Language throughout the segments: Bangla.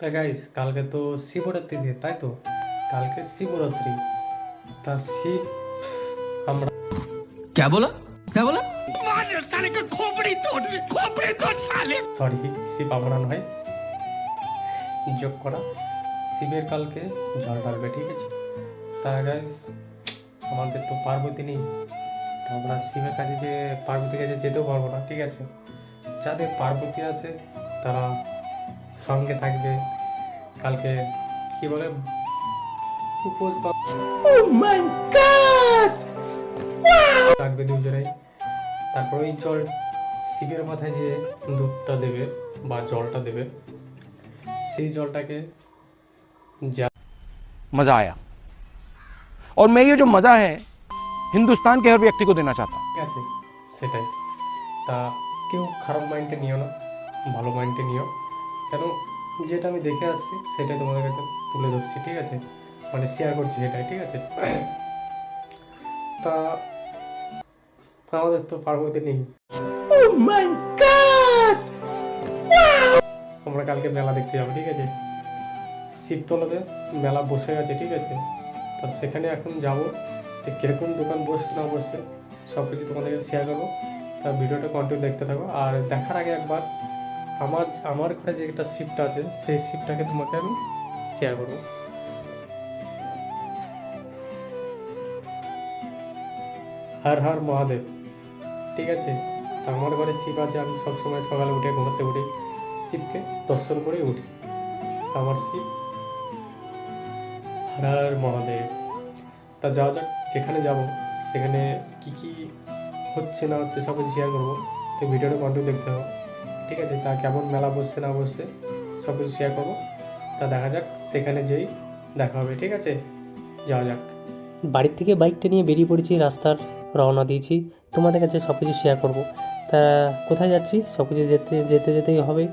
তা গাইস কালকে তো শিবরাত্রি তাই তো? কালকে শিবরাত্রি। তা শিব আমরা কে বলো কে বলো সরি শিব আমরা নয়। যোগ করা। শিবের কালকে জল ঢালবে ঠিক আছে? তা গাইস আমাদের তো পার্বতী নেই। তো আমরা শিবের কাছে যে পার্বতীর কাছে যেতেও পারব না ঠিক আছে? যাদের পার্বতী আছে তারা সঙ্গে থাকবে কালকে কি বলে উপোস বা থাকবে দুজনেই তারপর ওই জল শিবের মাথায় যে দুধটা দেবে বা জলটা দেবে সেই জলটাকে যা मज़ा आया और मैं ये जो मज़ा है हिंदुस्तान के हर व्यक्ति को देना चाहता हूँ ঠিক আছে সেটাই তা কেউ খারাপ মাইন্ডে নিও না ভালো মাইন্ডে নিও কেন? যেটা আমি দেখে আসছি সেটাই তোমাদের কাছে তুলে ধরছি ঠিক আছে? মানে শেয়ার করছি সেটাই ঠিক আছে? তা আমাদের তো পার্বতী নেই। আমরা কালকে মেলা দেখতে যাব ঠিক আছে? শিবতলাতে মেলা বসে আছে ঠিক আছে? তা সেখানে এখন যাব কীরকম দোকান বসছে না বসছে সব কিছু তোমাদেরকে শেয়ার করব। তা ভিডিওটা কন্টিনিউ দেখতে থাকো। আর দেখার আগে একবার আমার আমার ঘরে যে একটা শিপটা আছে, সেই শিপটাকে তোমাকে আমি শেয়ার করব। হর হর মহাদেব, ঠিক আছে? তা আমার ঘরে শিব আছে, আমি সবসময় সকালে উঠে ঘুমাতে উঠি শিবকে দর্শন করে উঠি। আমার শিব হর হর মহাদেব। তা যাওয়া যাক, যেখানে যাব, সেখানে কি কি হচ্ছে না হচ্ছে সব শেয়ার করব। তো ভিডিওটা কন্টিনিউ দেখতে হবে ঠিক আছে, তা কেমন মেলা বসছে না বসছে, সব কিছু শেয়ার করব। তা দেখা যাক, সেখানে যেই দেখা হবে, ঠিক আছে? যাওয়া যাক। বাড়ির থেকে বাইকটা নিয়ে বেরিয়ে পড়েছি, রাস্তার রওনা দিয়েছি। তোমাদের কাছে সব কিছু শেয়ার করব। তা কোথায় যাচ্ছি? সব কিছু যেতে যেতে, যেতেই হবে।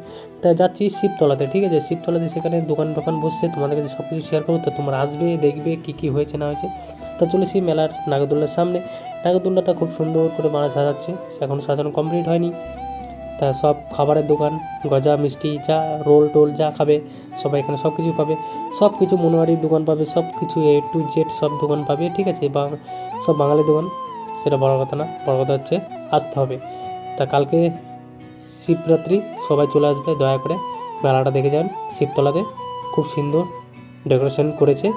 তা যাচ্ছি শিবতলাতে, ঠিক আছে? শিবতলাতে সেখানে দোকান টোকান বসছে, তোমাদের কাছে সব কিছু শেয়ার করব। তো তোমরা আসবে, দেখবে কী কী হয়েছে, না হয়েছে। তা চলেছি মেলার নাগরদোল্লার সামনে। নাগরদোল্লাটা খুব সুন্দর করে মারা সাজাচ্ছে, এখন সাজানো কমপ্লিট হয়নি। তা সব খাবারের দোকান, গজা, মিষ্টি যা রোল টোল, যা খাবে, সবাই এখানে সব কিছু পাবে। সব কিছু মনোহারির দোকান পাবে, সব কিছু এ টু জেড সব দোকান পাবে, ঠিক আছে? বা সব বাঙালি দোকান, সেটা বড় কথা না। বড় কথা হচ্ছে আসতে হবে। তা কালকে শিবরাত্রি, সবাই চলে আসবে, দয়া করে মেলাটা দেখে যান। শিবতলাতে খুব সুন্দর ডেকোরেশন করেছে।